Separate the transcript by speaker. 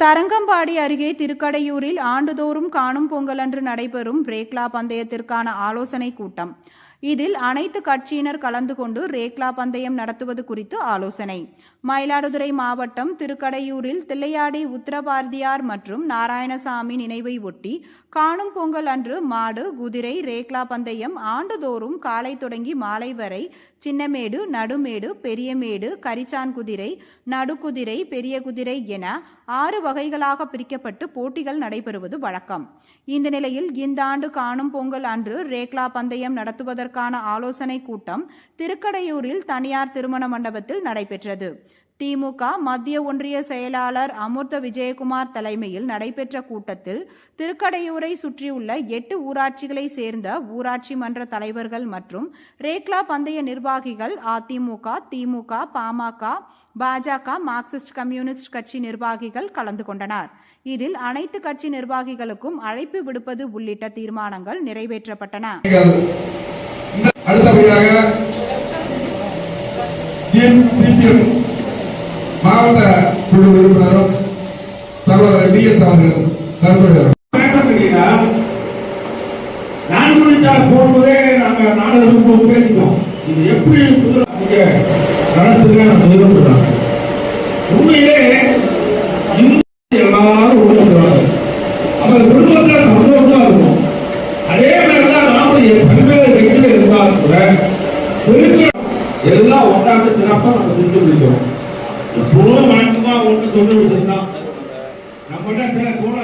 Speaker 1: தரங்கம்பாடி அருகே திருக்கடையூரில் ஆண்டுதோறும் காணும் பொங்கல் அன்று நடைபெறும் பிரேக்லா பந்தயத்திற்கான ஆலோசனை கூட்டம். இதில் அனைத்து கட்சியினர் கலந்து கொண்டு ரேக்லா பந்தயம் நடத்துவது குறித்து ஆலோசனை. மயிலாடுதுறை மாவட்டம் திருக்கடையூரில் தில்லையாடி உத்தரபாரதியார் மற்றும் நாராயணசாமி நினைவை ஒட்டி காணும் பொங்கல் அன்று மாடு குதிரை ரேக்லா பந்தயம் ஆண்டுதோறும் காலை தொடங்கி மாலை வரை சின்னமேடு நடுமேடு பெரியமேடு கரிச்சான் குதிரை நடுக்குதிரை பெரிய குதிரை என ஆறு வகைகளாக பிரிக்கப்பட்டு போட்டிகள் நடைபெறுவது வழக்கம். இந்த நிலையில் இந்த ஆண்டு காணும் பொங்கல் அன்று ரேக்லா பந்தயம் நடத்துவதற்கான ஆலோசனை கூட்டம் திருக்கடையூரில் தனியார் திருமண மண்டபத்தில் நடைபெற்றது. திமுக மத்திய ஒன்றிய செயலாளர் அமூர்த்த விஜயகுமார் தலைமையில் நடைபெற்ற கூட்டத்தில் திருக்கடையூரை சுற்றியுள்ள எட்டு ஊராட்சிகளை சேர்ந்த ஊராட்சி மன்ற தலைவர்கள் மற்றும் ரேக்லா பந்தய நிர்வாகிகள் அதிமுக திமுக பாமக பாஜக மார்க்சிஸ்ட் கம்யூனிஸ்ட் கட்சி நிர்வாகிகள் கலந்து கொண்டனர். இதில் அனைத்து கட்சி நிர்வாகிகளுக்கும் அழைப்பு விடுப்பது உள்ளிட்ட தீர்மானங்கள் நிறைவேற்றப்பட்டன.
Speaker 2: அடுத்தபடியாக சிபிஎம் மாவட்ட குழு உறுப்பினரும் சகோதரர் டி எஸ் அவர்கள்
Speaker 3: கருத்து நான் போகும்போதே நாங்க நாடகம் போய் பேசிட்டோம் இது எப்படி நீங்க நடத்துங்க நம்ம விரும்புகிறோம் உண்மையிலே இந்து எல்லாரும் விரும்புகிறாங்க அவங்க குடும்பத்துல சந்தோஷமா இருக்கும் அதே மாதிரிதான் நாம என் பல்வேறு எல்லாம் ஒன்றாண்டு சிறப்பாக செஞ்சு முடிக்கிறோம். இப்போதும் வழக்கமாக ஒன்று சொல்லி வச்சிருந்தோம் நம்மகிட்ட சில கூட